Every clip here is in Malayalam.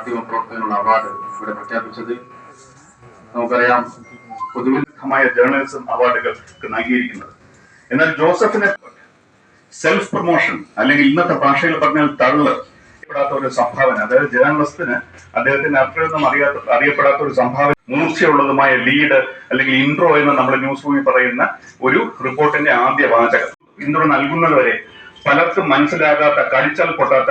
മാധ്യമ പ്രവർത്തകനുള്ള അവാർഡ് ഇവിടെ പ്രഖ്യാപിച്ചത്. നമുക്കറിയാം പൊതുവിരുദ്ധമായ ജേർണലിസം അവാർഡുകൾക്ക് നൽകിയിരിക്കുന്നത്. എന്നാൽ ജോസഫിനെ സെൽഫ് പ്രൊമോഷൻ അല്ലെങ്കിൽ ഇന്നത്തെ ഭാഷയിൽ പറഞ്ഞാൽ തള്ള് അറിയപ്പെടാത്ത ഒരു സംഭാവന. അതായത് ജേർണലിസ്റ്റിന് അദ്ദേഹത്തിന് അത്രയൊന്നും അറിയാത്ത അറിയപ്പെടാത്ത ഒരു സംഭാവന മൂർച്ചയുള്ളതുമായ ലീഡ് അല്ലെങ്കിൽ ഇൻട്രോ എന്ന് നമ്മൾ ന്യൂസ് റൂമിൽ പറയുന്ന ഒരു റിപ്പോർട്ടിന്റെ ആദ്യ വാചകം. ഇൻട്രോ നൽകുന്നതുവരെ പലർക്കും മനസ്സിലാകാത്ത കഴിച്ചാൽ പൊട്ടാത്ത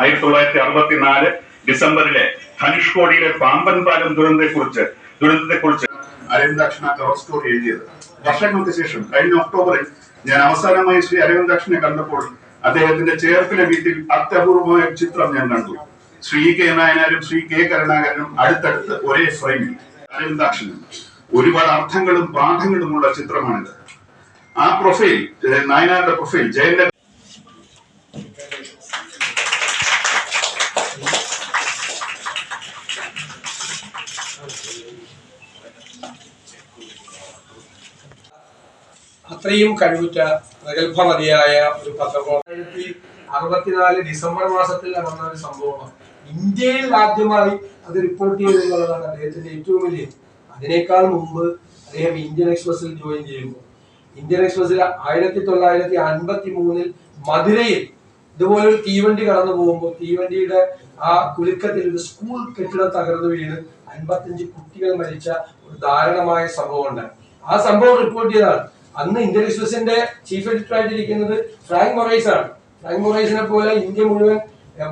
ആയിരത്തി തൊള്ളായിരത്തി അറുപത്തിനാല് ഡിസംബറിലെ ധനുഷ്കോടിയിലെ പാമ്പൻ പാലം ദുരന്തത്തെ കുറിച്ച് ദുരന്തത്തെക്കുറിച്ച് ദുരന്തത്തെക്കുറിച്ച് അരവിന്ദാക്ഷണ കവർ സ്റ്റോറി എഴുതിയത്. വർഷങ്ങൾക്ക് ശേഷം കഴിഞ്ഞ ഒക്ടോബറിൽ ഞാൻ അവസാനമായി ശ്രീ അരവിന്ദാക്ഷനെ കണ്ടപ്പോൾ അദ്ദേഹത്തിന്റെ ചേർപ്പിലെ വീട്ടിൽ അത്യപൂർവമായ ചിത്രം ഞാൻ കണ്ടു. ശ്രീ കെ നായനാരും ശ്രീ കെ കരുണാകരനും അടുത്തടുത്ത് ഒരേ ഫ്രെയിമിൽ. അരവിന്ദാക്ഷനും ഒരുപാട് അർത്ഥങ്ങളും പാഠങ്ങളുമുള്ള ചിത്രമാണിത്. ആ പ്രൊഫൈൽ നായനാരുടെ പ്രൊഫൈൽ ജയന്റെ അത്രയും കഴിവുറ്റ പ്രഗത്ഭമതിയായ ഒരു പത്രമായിരത്തി അറുപത്തിനാല് ഡിസംബർ മാസത്തിൽ നടന്ന ഒരു സംഭവമാണ്. ഇന്ത്യയിൽ ആദ്യമായി അത് റിപ്പോർട്ട് ചെയ്തു എന്നുള്ളതാണ് അദ്ദേഹത്തിന്റെ ഏറ്റവും വലിയ അതിനേക്കാൾ മുമ്പ് അദ്ദേഹം ഇന്ത്യൻ എക്സ്പ്രസിൽ ജോയിൻ ചെയ്യുമ്പോൾ. ഇന്ത്യൻ എക്സ്പ്രസിൽ ആയിരത്തി തൊള്ളായിരത്തി അൻപത്തി മൂന്നിൽ മധുരയിൽ ഇതുപോലെ ഒരു തീവണ്ടി കടന്നു പോകുമ്പോൾ തീവണ്ടിയുടെ ആ കുലുക്കത്തിൽ ഒരു സ്കൂൾ കെട്ടിടം തകർന്നു വീണ് അൻപത്തിയഞ്ച് കുട്ടികൾ മരിച്ച ഒരു ദാരുണമായ സംഭവം ഉണ്ടായി. ആ സംഭവം റിപ്പോർട്ട് ചെയ്തതാണ്. അന്ന് ഇന്ത്യൻ എക്സ്പ്രസിന്റെ ചീഫ് എഡിറ്റർ ആയിട്ടിരിക്കുന്നത് ഫ്രാങ്ക് മൊറൈസ് ആണ്. ഫ്രാങ്ക് മൊറൈസിനെ പോലെ ഇന്ത്യ മുഴുവൻ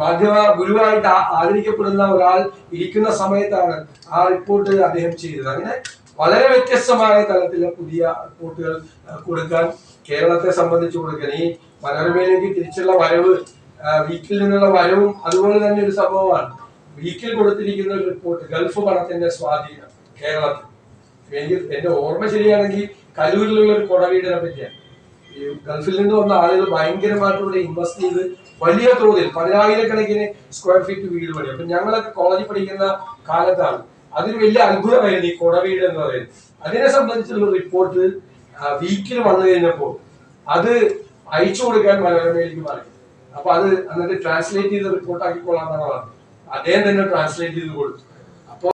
മാധ്യമ ഗുരുവായിട്ട് ആദരിക്കപ്പെടുന്ന ഒരാൾ ഇരിക്കുന്ന സമയത്താണ് ആ റിപ്പോർട്ട് അദ്ദേഹം ചെയ്തത്. അങ്ങനെ വളരെ വ്യത്യസ്തമായ തലത്തിലെ പുതിയ റിപ്പോർട്ടുകൾ കൊടുക്കാൻ കേരളത്തെ സംബന്ധിച്ച് കൊടുക്കാൻ. ഈ മനോരമയിലേക്ക് തിരിച്ചുള്ള വരവ് വീക്കിൽ നിന്നുള്ള വരവും അതുപോലെ തന്നെ ഒരു സംഭവമാണ്. വീക്കിൽ കൊടുത്തിരിക്കുന്ന ഒരു റിപ്പോർട്ട് ഗൾഫ് പണത്തിന്റെ സ്വാധീനം കേരളത്തിൽ. എനിക്ക് എന്റെ ഓർമ്മ ശരിയാണെങ്കിൽ കലൂരിലുള്ള ഒരു കുടവീടിനെ പറ്റിയാണ്. ഈ ഗൾഫിൽ നിന്ന് വന്ന ആളുകൾ ഭയങ്കരമായിട്ട് ഇവിടെ ഇൻവെസ്റ്റ് ചെയ്ത് വലിയ തോതിൽ പതിനായിരക്കണക്കിന് സ്ക്വയർ ഫീറ്റ് വീട് പണി അപ്പൊ ഞങ്ങളൊക്കെ കോളേജിൽ പഠിക്കുന്ന കാലത്താണ്. അതൊരു വലിയ അത്ഭുതമായിരുന്നു ഈ കുടവീട് എന്ന് പറയുന്നത്. അതിനെ സംബന്ധിച്ചുള്ള റിപ്പോർട്ട് വീക്കിൽ വന്നു കഴിഞ്ഞപ്പോൾ അത് അയച്ചു കൊടുക്കാൻ മനോരമയിലേക്ക് പറയും അപ്പൊ അത് അന്നത്തെ ട്രാൻസ്ലേറ്റ് ചെയ്ത് റിപ്പോർട്ട് ആക്കിക്കൊള്ളാന്നാണ് പറഞ്ഞത് അദ്ദേഹം തന്നെ ട്രാൻസ്ലേറ്റ് ചെയ്ത് കൊടുത്തു.